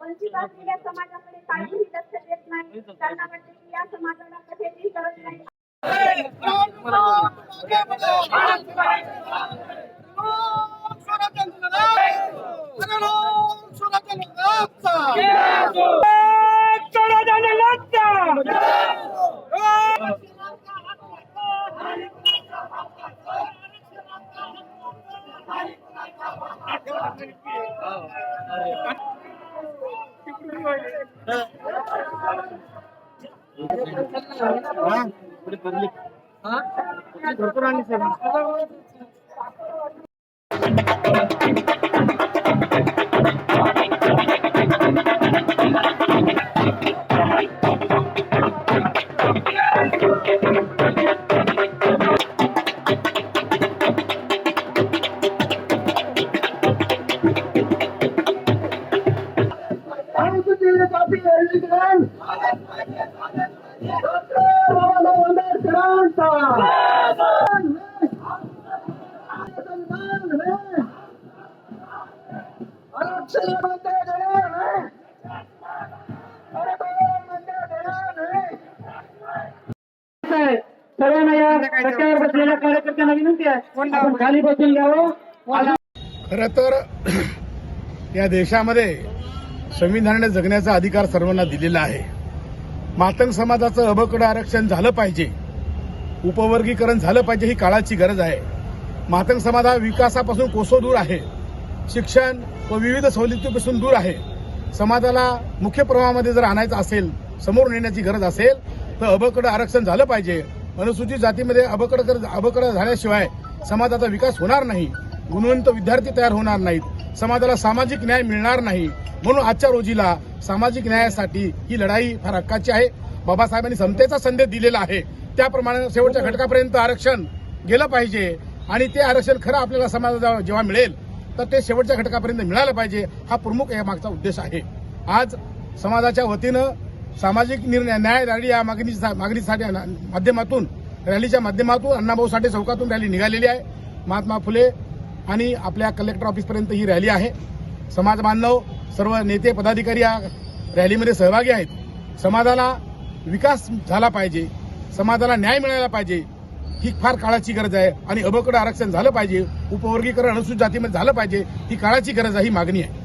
वंचित असलेल्या समाजाकडे काहीही लक्ष देत नाही त्यांना वाटते की या समाजाला कशाची गरज नाही अनुसूचित जाती सर्वांना या रस्त्यावर बसलेल्या कार्यकर्त्यांना विनंती आहे आपण खाली बसून घ्यावं खरं तर या देशामध्ये संविधानाने जगण्याचा अधिकार सर्वांना दिलेला आहे. मातंग समाजाचं अबकडं आरक्षण झालं पाहिजे. उपवर्गीकरण झालं पाहिजे ही काळाची गरज आहे. मातंग समाज हा विकासापासून कोसो दूर आहे. शिक्षण व विविध सवलतीपासून दूर आहे. समाजाला मुख्य प्रवाहामध्ये जर आणायचं असेल समोर नेण्याची गरज असेल तर अबकडं आरक्षण झालं पाहिजे. अनुसूचित जातीमध्ये अबकडं अबकडं झाल्याशिवाय समाजाचा विकास होणार नाही. गुणवंत विद्यार्थी तयार होणार नाहीत. समाजाला सामाजिक न्याय मिळणार नाही म्हणून आजच्या रोजीला सामाजिक न्यायासाठी ही लढाई फार हक्काची आहे. बाबासाहेबांनी समतेचा संदेश दिलेला आहे. त्याप्रमाणे शेवटच्या घटकापर्यंत आरक्षण गेलं पाहिजे आणि ते आरक्षण खरं आपल्याला समाजाला जेव्हा मिळेल तर ते शेवटच्या घटकापर्यंत मिळालं पाहिजे हा प्रमुख या मागचा उद्देश आहे. आज समाजाच्या वतीनं सामाजिक निर्णय न्याय रॅली या मागणी मागणीसाठी माध्यमातून रॅलीच्या माध्यमातून अण्णाभाऊ साठे चौकातून रॅली निघालेली आहे. महात्मा फुले आणि आपल्या कलेक्टर ऑफिसपर्यंत ही रॅली आहे. समाज बांधव सर्व नेते पदाधिकारी या रॅलीमध्ये सहभागी आहेत. समाजाला विकास झाला पाहिजे. समाजाला न्याय मिळायला पाहिजे. ही फार काळाची गरज आहे. आणि अबकडं आरक्षण झालं पाहिजे. उपवर्गीकरण अनुसूचित जातीमध्ये झालं पाहिजे. ही काळाची गरज आहे ही मागणी आहे.